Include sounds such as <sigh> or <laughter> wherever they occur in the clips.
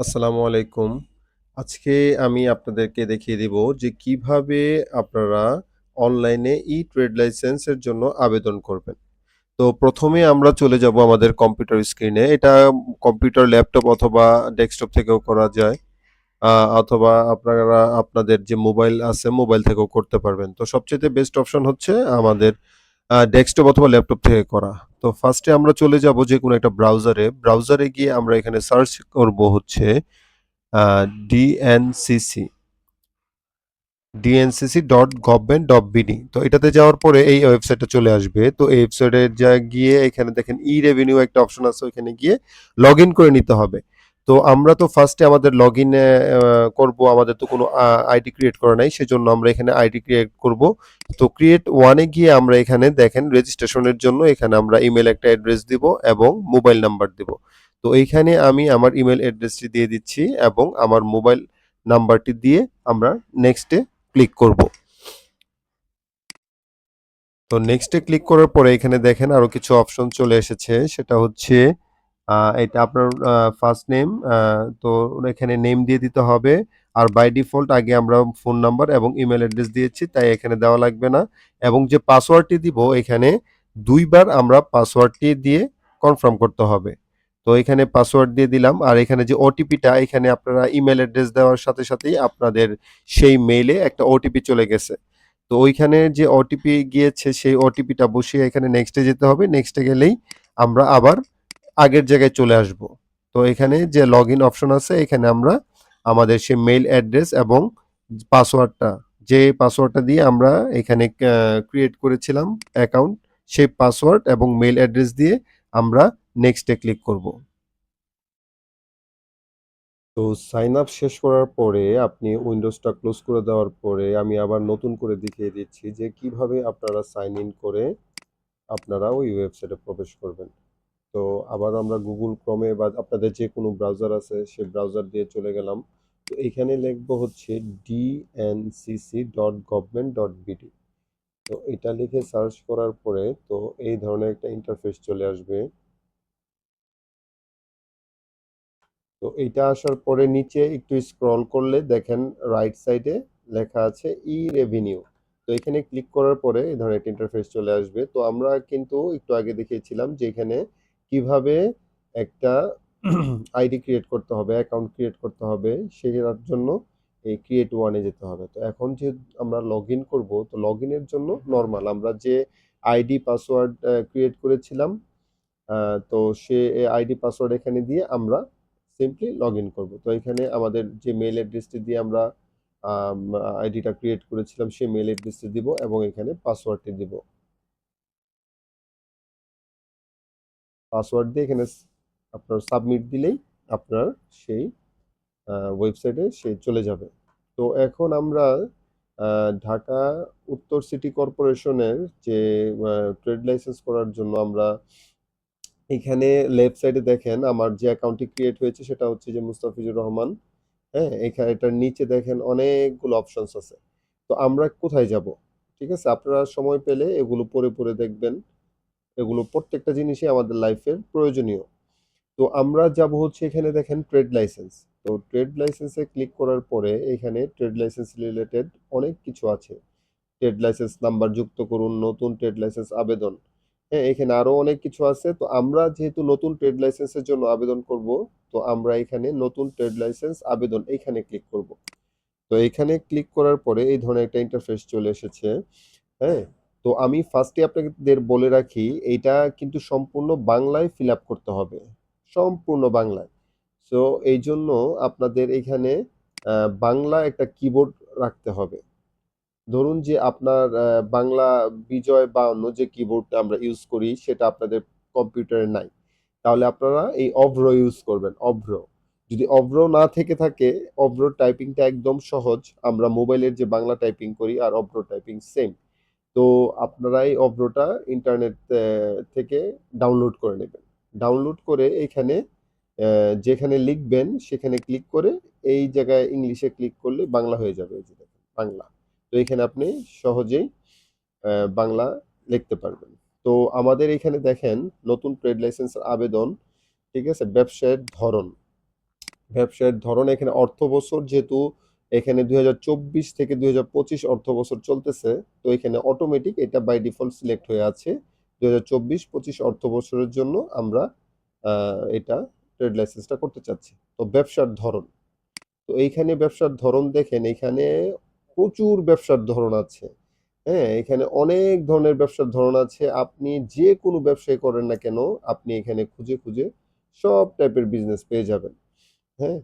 আসসালামু আলাইকুম। আজকে আমি আপনাদেরকে দেখিয়ে দিব যে কীভাবে আপনারা অনলাইনে ই-ট্রেড লাইসেন্সের জন্য আবেদন করবেন। তো ১ম এ আমরা চলে যাব আমাদের কম্পিউটার স্ক্রিনে। এটা কম্পিউটার, ল্যাপটপ অথবা ডেস্কটপ থেকেও করা যায়। অথবা আপনারা আপনাদের যে মোবাইল আছে, মোবাইল থেকেও করতে পারবেন। তো সবচাইতে বেস্ট অপশন হচ্ছে আমাদের ডেস্কটপ অথবা ল্যাপটপ থেকে করা। তো ফার্স্টে আমরা চলে যাব যে কোনো একটা ব্রাউজারে। ব্রাউজারে গিয়ে আমরা এখানে সার্চ করব হচ্ছে ডিএনসিসি ডিএনসিসি। ডিএনসিসি.গভর্নমেন্ট.বিডি তো এটাতে যাওয়ার পরে এই ওয়েবসাইটটা চলে আসবে। তো এই ওয়েবসাইটে যা গিয়ে এখানে দেখেন ই-রেভিনিউ একটা অপশন আছে, ওইখানে গিয়ে লগইন করে নিতে হবে। তো আমরা তো ফার্স্টে আমাদের লগইন এ আ করব। আমাদের তো কোনো আইডি ক্রিয়েট করা নাই। সেজন্য আমরা এখানে আইডি ক্রিয়েট করব। তো ক্রিয়েট ওয়ানে গিয়ে আমরা এখানে দেখেন রেজিস্ট্রেশনের জন্য এখানে আমরা ইমেল একটা অ্যাড্রেস দিব এবং মোবাইল নাম্বার দিব। তো এইখানে আমি আমার ইমেল অ্যাড্রেসটি দিয়ে দিচ্ছি এবং আমার মোবাইল নাম্বারটি দিয়ে আমরা নেক্সটে ক্লিক করব। তো নেক্সটে ক্লিক করার পরে এখানে দেখেন আরও কিছু অপশন চলে এসেছে। সেটা হচ্ছে এটা আপনার ফার্স্ট নেম তো এখানে নেম দিয়ে দিতে হবে। আর বাই ডিফল্ট আগে আমরা ফোন নাম্বার এবং ইমেল অ্যাড্রেস দিয়েছি, তাই এখানে দেওয়া লাগবে না। এবং যে পাসওয়ার্ডটি দিব, এখানে দুইবার আমরা পাসওয়ার্ডটি দিয়ে কনফার্ম করতে হবে। তো এখানে পাসওয়ার্ড দিয়ে দিলাম। আর এখানে যে ওটিপিটা এখানে আপনারা ইমেল অ্যাড্রেস দেওয়ার সাথে সাথেই আপনাদের সেই মেইলে একটা ওটিপি চলে গেছে। তো ওইখানে যে ওটিপি গিয়েছে, সেই ওটিপিটা বসিয়ে এখানে নেক্সটে যেতে হবে। নেক্সটে গেলেই আমরা আবার আগের জায়গায় চলে আসব। তো এখানে যে লগ ইন অপশন আছে, এখানে আমরা আমাদের সেই মেইল অ্যাড্রেস এবং পাসওয়ার্ডটা যে পাসওয়ার্ডটা দিয়ে আমরা এখানে ক্রিয়েট করেছিলাম অ্যাকাউন্ট সেই পাসওয়ার্ড এবং মেইল অ্যাড্রেস দিয়ে আমরা নেক্সটে ক্লিক করব। তো সাইন আপ শেষ করার পরে, আপনি উইন্ডোজটা ক্লোজ করে দেওয়ার পরে, আমি আবার নতুন করে দেখিয়ে দিচ্ছি যে কীভাবে আপনারা সাইন ইন করে আপনারা ওই ওয়েবসাইটে প্রবেশ করবেন। তো আবার আমরা গুগল ক্রমে বা আপনাদের যে কোনো ব্রাউজার আছে, সেই ব্রাউজার দিয়ে চলে গেলাম। তো এখানে লিখব হচ্ছে ডিএনসিসি.গভর্নমেন্ট.বিডি তো এটা লিখে সার্চ করার পরে তো এই ধরনের একটা ইন্টারফেস চলে আসবে। তো এটা আসার পরে নিচে একটু স্ক্রল করলে দেখেন রাইট সাইডে লেখা আছে ই-রেভিনিউ। তো এখানে ক্লিক করার পরে এই ধরনের একটা ইন্টারফেস চলে আসবে। তো আমরা কিন্তু একটু আগে দেখিয়েছিলাম যে এখানে কীভাবে একটা <clears throat> আইডি ক্রিয়েট করতে হবে, অ্যাকাউন্ট ক্রিয়েট করতে হবে সেটার জন্য এই ক্রিয়েট ওয়ানে যেতে হবে। তো এখন যে আমরা লগইন করব তো লগইনের জন্য নর্মাল আমরা যে আইডি পাসওয়ার্ড ক্রিয়েট করেছিলাম তো সে আইডি পাসওয়ার্ড এখানে দিয়ে আমরা সিম্পলি লগ ইন করব তো এখানে আমাদের যে মেইল অ্যাড্রেসটি দিয়ে আমরা আইডিটা ক্রিয়েট করেছিলাম সেই মেইল অ্যাড্রেসটি দিব এবং এখানে পাসওয়ার্ডটি দিব। পাসওয়ার্ড দিয়ে এখানে আপনার সাবমিট দিলেই আপনার সেই ওয়েবসাইটে সে চলে যাবে। তো এখন আমরা ঢাকা উত্তর সিটি কর্পোরেশনের যে ট্রেড লাইসেন্স করার জন্য আমরা এখানে লেফট সাইডে দেখেন আমার যে অ্যাকাউন্টটি ক্রিয়েট হয়েছে সেটা হচ্ছে যে মুস্তাফিজুর রহমান। হ্যাঁ? এখানে এটার নিচে দেখেন অনেকগুলো অপশনস আছে। তো আমরা কোথায় যাব? ঠিক আছে? আপনারা সময় পেলে এগুলো পরে পরে দেখবেন। এগুলো প্রত্যেকটা জিনিসই আমাদের লাইফের প্রয়োজনীয়। তো আমরা যাব হচ্ছে এখানে দেখেন ট্রেড লাইসেন্স। তো ট্রেড লাইসেন্সে ক্লিক করার পরে এখানে ট্রেড লাইসেন্স রিলেটেড অনেক কিছু আছে। ট্রেড লাইসেন্স নাম্বার যুক্ত করুন, নতুন ট্রেড লাইসেন্স আবেদন। হ্যাঁ? এখানে আরও অনেক কিছু আছে। তো আমরা যেহেতু নতুন ট্রেড লাইসেন্সের জন্য আবেদন করব, তো আমরা এখানে নতুন ট্রেড লাইসেন্স আবেদন এইখানে ক্লিক করব। তো এখানে ক্লিক করার পরে এই ধরনের একটা ইন্টারফেস চলে এসেছে। হ্যাঁ? তো আমি ফার্স্টে আপনাদের বলে রাখি এইটা কিন্তু সম্পূর্ণ বাংলায় ফিল করতে হবে। সম্পূর্ণ বাংলায়। সো এই জন্য আপনাদের এখানে বাংলা একটা কিবোর্ড রাখতে হবে। ধরুন যে আপনার বাংলা বিজয় ৫২ যে কিবোর্ডটা আমরা ইউজ করি সেটা আপনাদের কম্পিউটারে নাই। তাহলে আপনারা এই অভ্র ইউজ করবেন, অভ্র। যদি অভ্র না থেকে থাকে, অভ্র টাইপিংটা একদম সহজ। আমরা মোবাইলের যে বাংলা টাইপিং করি আর অভ্র টাইপিং সেম। তো আপনারা এই অভ্রটা ইন্টারনেট থেকে ডাউনলোড করে নেবেন। ডাউনলোড করে এখানে যেখানে লিখবেন সেখানে ক্লিক করে এই জায়গায় ইংলিশে ক্লিক করলে বাংলা হয়ে যাবে এই বাংলা। তো এখানে আপনি সহজেই বাংলা লিখতে পারবেন। তো আমাদের এখানে দেখেন নতুন ট্রেড লাইসেন্সের আবেদন, ঠিক আছে? ব্যবসায়ের ধরন। ব্যবসায়ের ধরন এখানে অর্থ বছর যেহেতু এখানে 2024 থেকে 2025 অর্থ বছর চলতেছে। তো এখানে অটোমেটিক এটা বাই ডিফল্ট সিলেক্ট হয়ে আছে। 2024-25 অর্থ বছরের জন্য আমরা এটা ট্রেড লাইসেন্সটা করতে চাচ্ছি। তো ব্যবসার ধরন। তো এইখানে ব্যবসার ধরন দেখেন, এখানে প্রচুর ব্যবসার ধরন আছে। হ্যাঁ এখানে অনেক ধরনের ব্যবসার ধরন আছে। আপনি যে কোনো ব্যবসায় করেন না কেন, আপনি এখানে খুঁজে খুঁজে সব টাইপের বিজনেস পেয়ে যাবেন। হ্যাঁ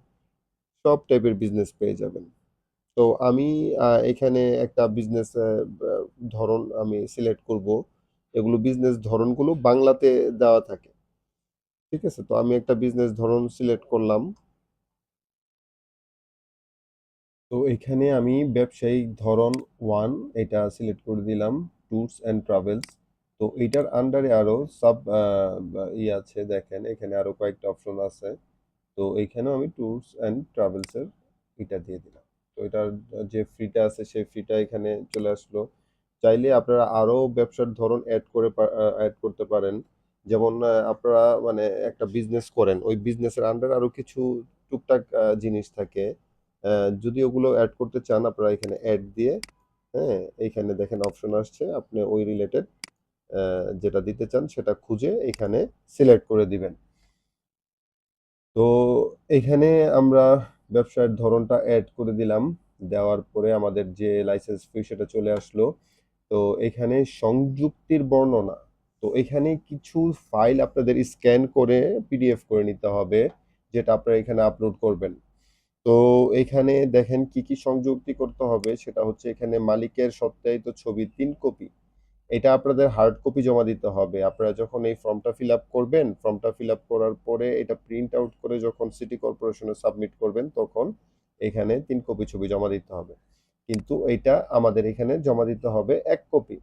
সব টাইপের বিজনেস পেয়ে যাবেন। তো আমি এখানে একটা বিজনেস ধরন আমি সিলেক্ট করব। এগুলো বিজনেস ধরনগুলো বাংলাতে দেওয়া থাকে। ঠিক আছে? তো আমি একটা বিজনেস ধরন সিলেক্ট করলাম। তো এখানে আমি ব্যবসায়িক ধরন ওয়ান এটা সিলেক্ট করে দিলাম ট্যুরস অ্যান্ড ট্রাভেলস তো এটার আন্ডারে আরও সাব ই আছে দেখেন, এখানে আরও কয়েকটা অপশন আছে। তো এইখানেও আমি ট্যুরস অ্যান্ড ট্রাভেলসের এটা দিয়ে দিলাম। তো এটার যে ফ্রিটা আছে, সেই ফ্রিটা এখানে চলে আসলো। চাইলে আপনারা আরও ব্যবসার ধরন অ্যাড করে অ্যাড করতে পারেন। যেমন আপনারা মানে একটা বিজনেস করেন, ওই বিজনেসের আন্ডার আরও কিছু টুকটাক জিনিস থাকে। যদি ওগুলো অ্যাড করতে চান, আপনারা এখানে অ্যাড দিয়ে হ্যাঁ এইখানে দেখেন অপশন আসছে, আপনি ওই রিলেটেড যেটা দিতে চান, সেটা খুঁজে এখানে সিলেক্ট করে দিবেন। তো এখানে আমরা ব্যবসার ধরনটা অ্যাড করে দিলাম। দেওয়ার পরে আমাদের যে লাইসেন্স ফি সেটা চলে আসলো। তো এখানে সংযুক্তির বর্ণনা। তো এখানে কিছু ফাইল আপনাদের স্ক্যান করে পিডিএফ করে নিতে হবে, যেটা আপনারা এখানে আপলোড করবেন। তো এখানে দেখেন কি কি সংযুক্তি করতে হবে, সেটা হচ্ছে এখানে মালিকের সত্যায়িত ছবি তিন কপি এটা আপনাদের হার্ড কপি জমা দিতে হবে। আপনারা যখন এই ফর্মটা ফিল আপ করবেন ফর্মটা ফিল আপ করার পরে এটা প্রিন্ট আউট করে যখন সিটি কর্পোরেশনে সাবমিট করবেন, তখন এখানে তিন কপি ছবি জমা দিতে হবে। কিন্তু এটা আমাদের এখানে জমা দিতে হবে এক কপি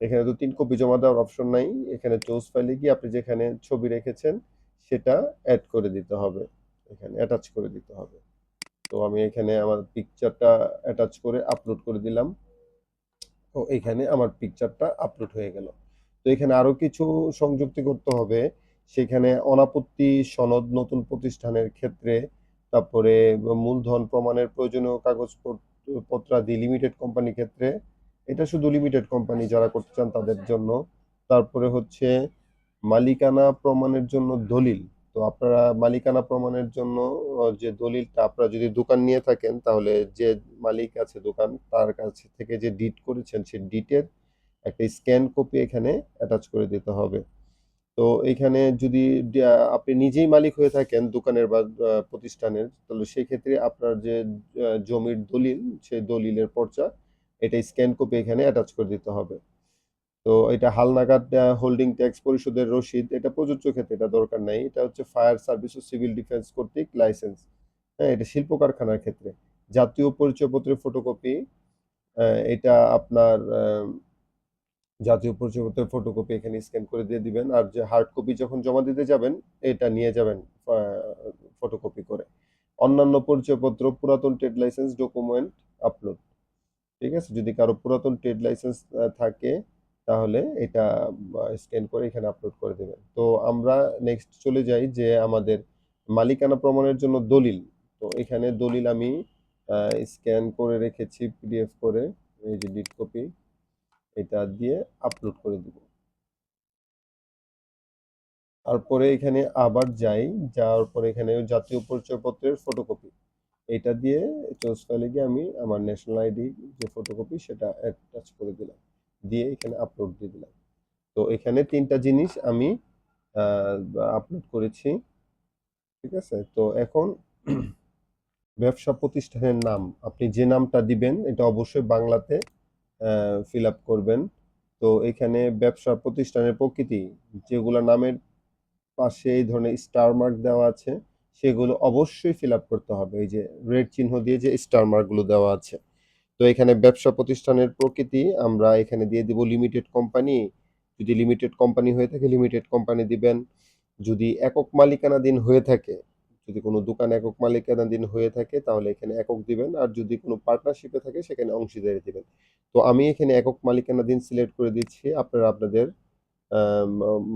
এখানে তো তিন কপি জমা দেওয়ার অপশন নাই। এখানে চোজ ফাইলে গিয়ে আপনি যেখানে ছবি রেখেছেন, সেটা অ্যাড করে দিতে হবে। এখানে অ্যাটাচ করে দিতে হবে। তো আমি এখানে আমার পিকচারটা অ্যাটাচ করে আপলোড করে দিলাম। তো এখানে আমার পিকচারটা আপলোড হয়ে গেল। তো এখানে আরও কিছু সংযুক্তি করতে হবে। সেখানে অনাপত্তি সনদ নতুন প্রতিষ্ঠানের ক্ষেত্রে, তারপরে মূলধন প্রমাণের প্রয়োজনীয় কাগজপত্রাদি লিমিটেড কোম্পানির ক্ষেত্রে, এটা শুধু লিমিটেড কোম্পানি যারা করতে চান তাদের জন্য। তারপরে হচ্ছে মালিকানা প্রমাণের জন্য দলিল। তো আপনারা মালিকানা প্রমাণের জন্য যে দলিলটা আপনারা যদি দোকান নিয়ে থাকেন, তাহলে যে মালিক আছে দোকান, তার কাছ থেকে যে ডিট করেছেন, সেই ডিটের একটা স্ক্যান কপি এখানে অ্যাটাচ করে দিতে হবে। তো এখানে যদি আপনি নিজেই মালিক হয়ে থাকেন দোকানের বা প্রতিষ্ঠানের, তাহলে সেই ক্ষেত্রে আপনার যে জমির দলিল, সেই দলিলের পর্চা, এটা স্ক্যান কপি এখানে অ্যাটাচ করে দিতে হবে। তো এটা হালনাগাদ হোল্ডিং ট্যাক্স পরিশোধের রসিদ, এটা প্রযোজ্য ক্ষেত্রে এটা দরকার নাই। এটা হচ্ছে ফায়ার সার্ভিস ও সিভিল ডিফেন্স কর্তৃক লাইসেন্স হ্যাঁ এটা শিল্প কারখানার ক্ষেত্রে। জাতীয় পরিচয়পত্রের ফটোকপি এটা আপনার জাতীয় পরিচয়পত্রের ফটোকপি এখানে স্ক্যান করে দিয়ে দিবেন। আর যে হার্ড কপি যখন জমা দিতে যাবেন, এটা নিয়ে যাবেন ফটোকপি করে। অন্যান্য পরিচয়পত্র, পুরাতন ট্রেড লাইসেন্স ডকুমেন্ট আপলোড ঠিক আছে? যদি কারও পুরাতন ট্রেড লাইসেন্স থাকে তাহলে এটা স্ক্যান করে এখানে আপলোড করে দেবেন। তো আমরা নেক্সট চলে যাই যে আমাদের মালিকানা প্রমাণের জন্য দলিল। তো এখানে দলিল আমি স্ক্যান করে রেখেছি পিডিএফ করে, এই যে ডিট কপি এটা দিয়ে আপলোড করে দিব। তারপরে এখানে আবার যাই, যাওয়ার পরে এখানে জাতীয় পরিচয়পত্রের ফটোকপি এটা দিয়ে চুজ ফাইলে গিয়ে আমি আমার ন্যাশনাল আইডি যে ফটোকপি সেটা অ্যাটাচ করে দিলাম। দিয়ে এখানে আপলোড দিয়ে দিলাম। তো এখানে তিনটা জিনিস আমি আপলোড করেছি। ঠিক আছে? তো এখন ব্যবসা প্রতিষ্ঠানের নাম, আপনি যে নামটা দিবেন, এটা অবশ্যই বাংলাতে ফিল আপ করবেন। তো এখানে ব্যবসা প্রতিষ্ঠানের প্রকৃতি, যেগুলো নামের পাশে এই ধরনের স্টার মার্ক দেওয়া আছে, সেগুলো অবশ্যই ফিল আপ করতে হবে। এই যে রেড চিহ্ন দিয়ে যে স্টার মার্কগুলো দেওয়া আছে। তো এখানে ব্যবসা প্রতিষ্ঠানের প্রকৃতি, আমরা এখানে দিয়ে দিব লিমিটেড কোম্পানি যদি লিমিটেড কোম্পানি হয়ে থাকে লিমিটেড কোম্পানি দিবেন। যদি একক মালিকানাধীন হয়ে থাকে, যদি কোনো দোকান একক মালিকানাধীন হয়ে থাকে, তাহলে এখানে একক দিবেন। আর যদি কোনো পার্টনারশিপে থাকে, সেখানে অংশীদারি দিবেন। তো আমি এখানে একক মালিকানাধীন সিলেক্ট করে দিচ্ছি। আপনারা আপনাদের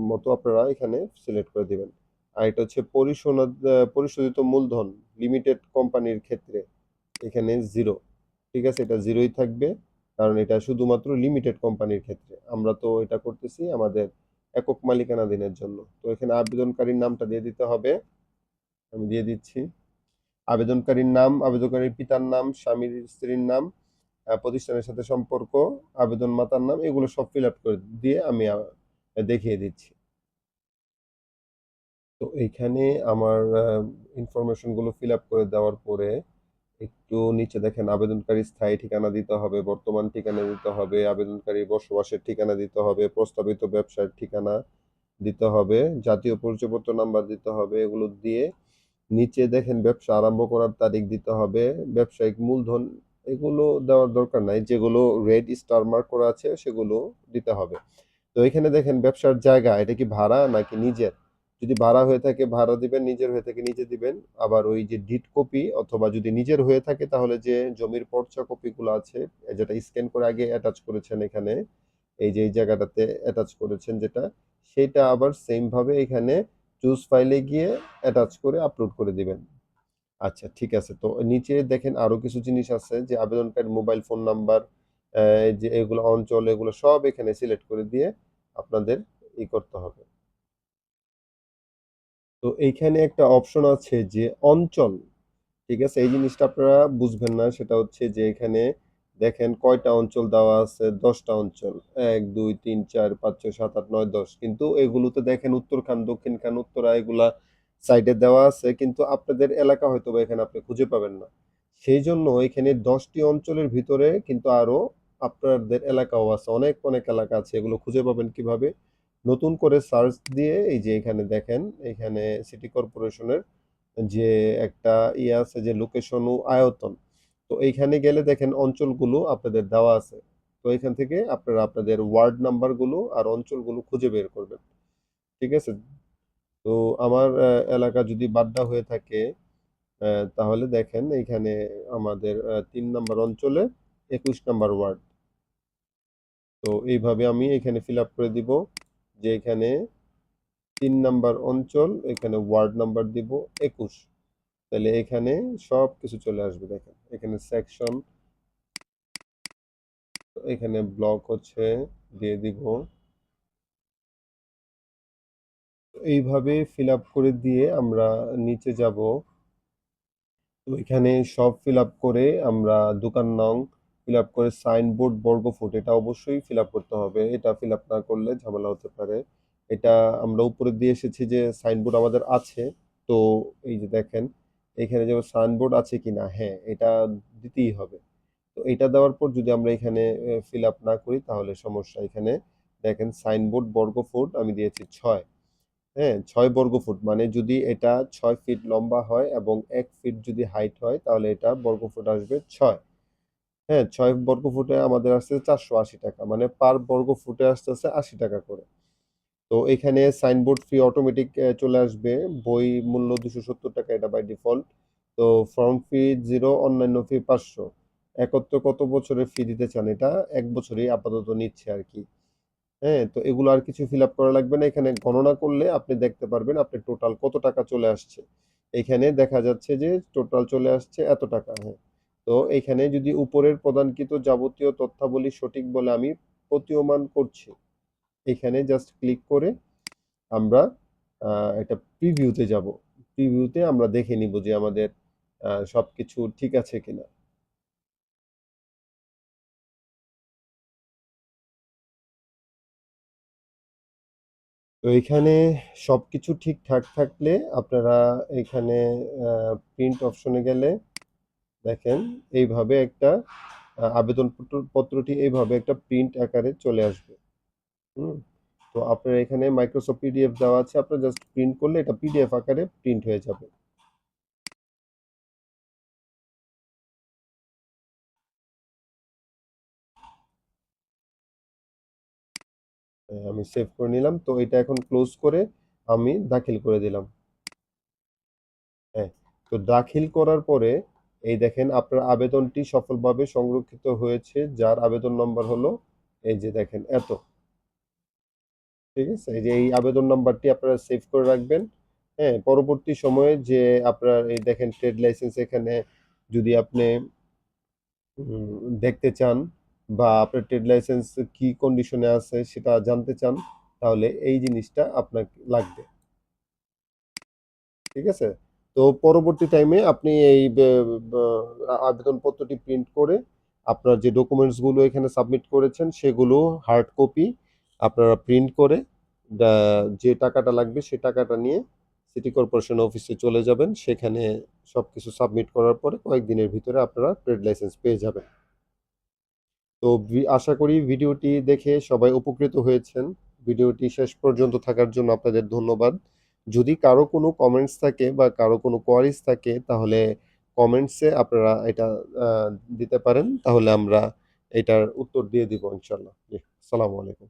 মতো আপনারা এখানে সিলেক্ট করে দিবেন। আর এটা হচ্ছে পরিশোধ পরিশোধিত মূলধন লিমিটেড কোম্পানির ক্ষেত্রে। এখানে জিরো ঠিক আছে, এটা জিরোই থাকবে। কারণ এটা শুধুমাত্র লিমিটেড কোম্পানির ক্ষেত্রে। আমরা তো এটা করতেছি আমাদের একক মালিকানাধীনের জন্য। তো এখানে আবেদনকারীর নামটা দিয়ে দিতে হবে। আমি দিয়ে দিচ্ছি। আবেদনকারীর নাম, আবেদনকারীর পিতার নাম, স্বামীর স্ত্রীর নাম প্রতিষ্ঠানের সাথে সম্পর্ক, আবেদন মাতার নাম, এগুলো সব ফিল আপ করে দিয়ে আমি দেখিয়ে দিচ্ছি। তো এইখানে আমার ইনফরমেশনগুলো ফিল আপ করে দেওয়ার পরে একটু নিচে দেখেন, আবেদনকারী স্থায়ী ঠিকানা দিতে হবে, বর্তমান ঠিকানা দিতে হবে, আবেদনকারী বসবাসের ঠিকানা দিতে হবে, প্রস্তাবিত ব্যবসার ঠিকানা দিতে হবে, জাতীয় পরিচয়পত্র নাম্বার দিতে হবে, এগুলো দিয়ে নিচে দেখেন ব্যবসা আরম্ভ করার তারিখ দিতে হবে, ব্যবসায়িক মূলধন এগুলো দেওয়ার দরকার নাই, যেগুলো রেড স্টার মার্ক করা আছে সেগুলো দিতে হবে। তো এখানে দেখেন ব্যবসার জায়গা, এটা কি ভাড়া নাকি নিজের? যদি ভাড়া হয়ে থাকে, ভাড়া দিবেন, নিজের হয়ে থাকে নিজে দিবেন। আবার ওই যে ডিড কপি অথবা যদি নিজের হয়ে থাকে, তাহলে যে জমির পর্চা কপিগুলো আছে যেটা স্ক্যান করে আগে অ্যাটাচ করেছেন এখানে, এই যে এই জায়গাটাতে অ্যাটাচ করেছেন যেটা, সেটা আবার সেম ভাবে এখানে চুজ ফাইলে গিয়ে অ্যাটাচ করে আপলোড করে দিবেন। আচ্ছা ঠিক আছে। তো নিচে দেখেন আরও কিছু জিনিস আছে যে আবেদনকারী মোবাইল ফোন নাম্বার যে এগুলো অঞ্চল, এগুলো সব এখানে সিলেক্ট করে দিয়ে আপনাদের ই করতে হবে। তো এইখানে একটা অপশন আছে যে অঞ্চল। ঠিক আছে? এই জিনিসটা আপনারা বুঝবেন না। সেটা হচ্ছে যে এখানে দেখেন কয়টা অঞ্চল দেওয়া আছে? দশটা অঞ্চল। এক, দুই, তিন, চার, পাঁচ, ছয়, সাত, আট, নয়, দশ। কিন্তু এগুলোতে দেখেন উত্তর খান, দক্ষিণ খান, উত্তরা এগুলা সাইডে দেওয়া আছে। কিন্তু আপনাদের এলাকা হয়তো বা এখানে আপনি খুঁজে পাবেন না। সেই জন্য এখানে দশটি অঞ্চলের ভিতরে কিন্তু আরও আপনাদের এলাকাও আছে। অনেক অনেক এলাকা আছে। এগুলো খুঁজে পাবেন কীভাবে? নতুন করে সার্চ দিয়ে এই যে এখানে দেখেন, এখানে সিটি কর্পোরেশনের যে একটা ইয়ে আছে যে লোকেশন ও আয়তন। তো এইখানে গেলে দেখেন অঞ্চলগুলো আপনাদের দেওয়া আছে। তো এখান থেকে আপনারা আপনাদের ওয়ার্ড নাম্বারগুলো আর অঞ্চলগুলো খুঁজে বের করবেন। ঠিক আছে? তো আমার এলাকা যদি বাড্ডা হয়ে থাকে তাহলে দেখেন এইখানে আমাদের তিন নাম্বার অঞ্চলে একুশ নাম্বার ওয়ার্ড তো এইভাবে আমি এখানে ফিল আপ করে দিব। যে এখানে তিন নাম্বার অঞ্চল, এখানে ওয়ার্ড নাম্বার দিব একুশ। তাহলে এখানে সব কিছু চলে আসবে, দেখেন। এখানে সেকশন এখানে ব্লক হচ্ছে, দিয়ে দিব। এইভাবে ফিল করে দিয়ে আমরা নিচে যাব। তো এখানে সব ফিল করে আমরা দোকান নং ফিল আপ করে সাইনবোর্ড বর্গফুট, এটা অবশ্যই ফিল আপ করতে হবে। এটা ফিল আপ না করলে ঝামেলা হতে পারে। এটা আমরা উপরে দিয়ে এসেছি যে সাইনবোর্ড আমাদের আছে। তো এই যে দেখেন, এখানে যে সাইনবোর্ড আছে কি না হ্যাঁ এটা দিতেই হবে। তো এটা দেওয়ার পর যদি আমরা এখানে ফিল আপ না করি তাহলে সমস্যা। এখানে দেখেন সাইনবোর্ড বর্গফুট, আমি দিয়েছি ছয়। হ্যাঁ ছয় বর্গ ফুট মানে যদি এটা ছয় ফিট লম্বা হয় এবং এক ফিট যদি হাইট হয়, তাহলে এটা বর্গ ফুট আসবে ছয়। হ্যাঁ ছয় বর্গ ফুটে আমাদের আসছে চারশো আশি টাকা মানে পার বর্গ ফুটে আসতেছে আশি টাকা করে। তো এখানে সাইনবোর্ড ফি অটোমেটিক চলে আসবে, বই মূল্য দুশো সত্তর টাকা, এটা বাই ডিফল্ট তো ফর্ম ফি জিরো অন্যান্য ফি পাঁচশো। একত্র কত বছরের ফি দিতে চান এটা? এক বছরই আপাতত নিচ্ছে আর কি। হ্যাঁ তো এগুলো আর কিছু ফিল আপ করা লাগবে না। এখানে গণনা করলে আপনি দেখতে পারবেন আপনি টোটাল কত টাকা চলে আসছে। এখানে দেখা যাচ্ছে যে টোটাল চলে আসছে এত টাকা হ্যাঁ। তো এখানে যদি উপরের প্রদানকৃত যাবতীয় তথ্যাবলী সঠিক বলে আমি প্রতীয়মান করছি এখানে জাস্ট ক্লিক করে আমরা এটা প্রিভিউতে যাব। প্রিভিউতে আমরা দেখে নিব যে আমাদের আহ, সবকিছু ঠিক আছে কিনা। তো এখানে সব কিছু ঠিকঠাক থাকলে আপনারা এখানে প্রিন্ট অপশনে গেলে দেখেন, এইভাবে একটা আবেদন পত্রটি এইভাবে একটা প্রিন্ট আকারে চলে আসবে। হুম? তো আপনার এখানে মাইক্রোসফট পিডিএফ দেওয়া আছে, আপনার জাস্ট প্রিন্ট করলে এটা পিডিএফ আকারে প্রিন্ট হয়ে যাবে। আমি সেভ করে নিলাম, তো এটা এখন ক্লোজ করে আমি দাখিল করে দিলাম। হ্যাঁ তো দাখিল করার পরে এই দেখেন, আপনার আবেদনটি সফলভাবে সংরক্ষিত হয়েছে, যার আবেদন নম্বর হলো, এই যে দেখেন, এত। ঠিক আছে? এই যে এই আবেদন নাম্বারটি আপনারা সেভ করে রাখবেন। হ্যাঁ পরবর্তী সময়ে যে আপনার এই দেখেন, ট্রেড লাইসেন্স এখানে যদি আপনি দেখতে চান বা আপনার ট্রেড লাইসেন্স কি কন্ডিশনে আছে সেটা জানতে চান, তাহলে এই জিনিসটা আপনার লাগবে। ঠিক আছে? তো পরবর্তী টাইমে আপনি এই আবেদনপত্রটি প্রিন্ট করে আপনার যে ডকুমেন্টসগুলো এখানে সাবমিট করেছেন সেগুলো হার্ড কপি আপনারা প্রিন্ট করে যে টাকাটা লাগবে সে টাকাটা নিয়ে সিটি কর্পোরেশন অফিসে চলে যাবেন। সেখানে সব কিছু সাবমিট করার পরে কয়েকদিনের ভিতরে আপনারা ট্রেড লাইসেন্স পেয়ে যাবেন। তো আশা করি ভিডিওটি দেখে সবাই উপকৃত হয়েছেন। ভিডিওটি শেষ পর্যন্ত থাকার জন্য আপনাদের ধন্যবাদ। যদি কারও কোনো কমেন্টস থাকে বা কারও কোনো কোয়ারিজ থাকে তাহলে কমেন্টসে আপনারা এটা দিতে পারেন। তাহলে আমরা এটার উত্তর দিয়ে দিব ইনশাল্লাহ জি, আসসালামু আলাইকুম।